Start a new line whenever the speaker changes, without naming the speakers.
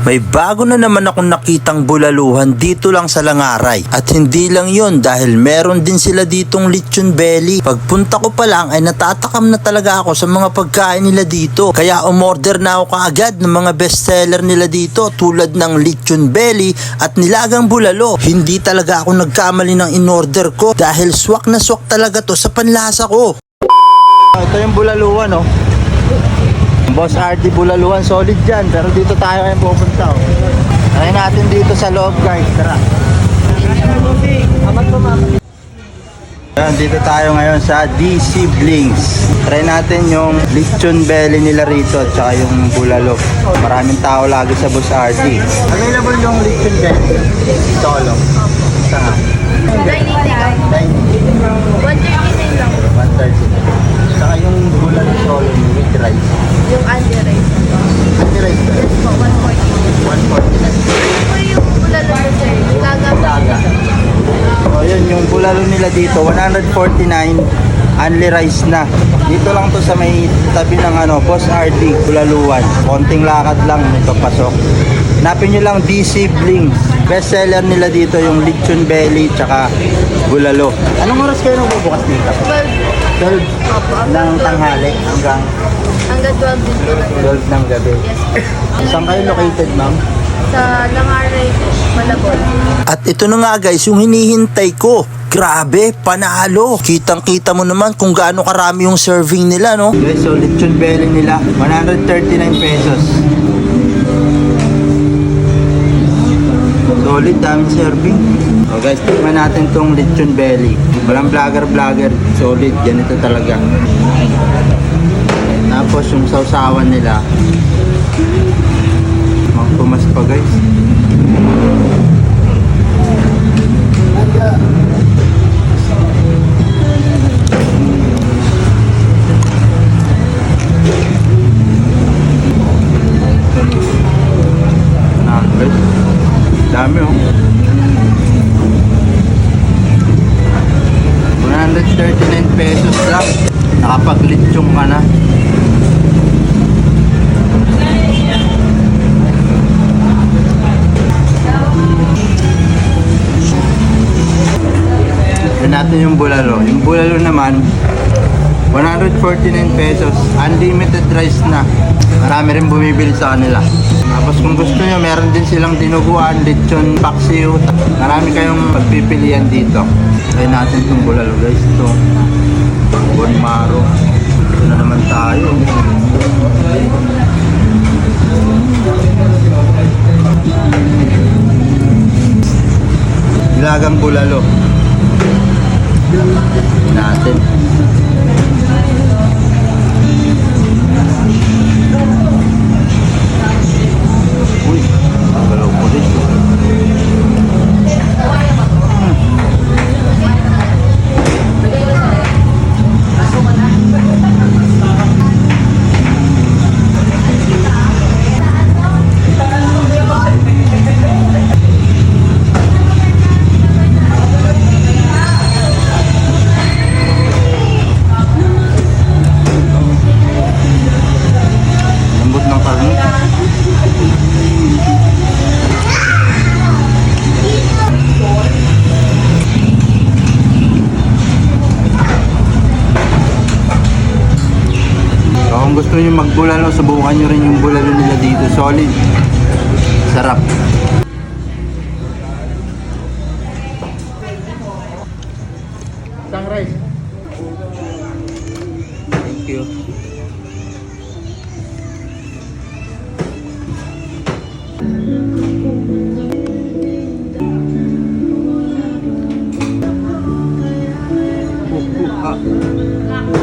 May bago na naman akong nakitang bulaluhan dito lang sa Langaray. At hindi lang yon dahil meron din sila ditong lechon belly. Pagpunta ko pa lang ay natatakam na talaga ako sa mga pagkain nila dito. Kaya umorder na ako kaagad ng mga bestseller nila dito tulad ng lechon belly at nilagang bulalo. Hindi talaga ako nagkamali ng in-order ko dahil swak na swak talaga to sa panlasa ko. Ito yung bulaluhan oh. Boss RD Bulaluan, solid dyan. Pero dito tayo ngayon pupunta. Oh. Try natin dito sa loob guys. Tara. Ayan, dito tayo ngayon sa DC Blinks. Try natin yung lechon belly nila rito at saka yung bulalo. Maraming tao lagi sa Boss RD. Available yung lechon belly. Solo. Saan?
Dining lang. 139 lang.
130. Saka yung bulalo solo with rice.
Yung under rice.
With rice ba?
Yes po, 140.
140.
Ito po yung bulalo na sir. Laga.
Laga. So yun, yung bulalo nila dito, 149 only rice na. Dito lang to sa may tabi ng ano, Boss RD, Bulaluan. Konting lakad lang nito pasok. Hanapin nyo lang DC Bling. Best seller nila dito yung lechon belly tsaka bulalo. Anong oras kayo nagbubukas dito?
12.
12 ng tanghali hanggang
Hanggang 12 din po lang.
12 ng gabi.
Yes.
Saan kayo located, ma'am?
Sa Langaray, Malabon.
At ito na nga guys, yung hinihintay ko. Grabe, panalo. Kitang-kita mo naman kung gaano karami yung serving nila, no? Guys, so lechon belly nila, 139 pesos. Solid, daming serving. So guys, tikman natin tong lechon belly. Walang vlogger-vlogger, solid, ganito talaga. Tapos yung sausawan nila, pa guys. Numbers. Dami oh. 139 pesos lang. Nakapaglitsong ka na. Natin yung bulalo. Yung bulalo naman, 149 pesos. Unlimited rice na. Marami rin bumibili sa kanila. Tapos kung gusto nyo, meron din silang dinuguan, lechon, paksiw. Marami kayong pagpipilian dito. Try natin itong bulalo guys. Ito. Bon maro. Ito na naman tayo. Nilagang bulalo. Natin. Kung gusto niyo magbulalo, subukan niyo rin yung bulalo nila dito. Solid. Sarap. Thank you. Uh, uh, ah.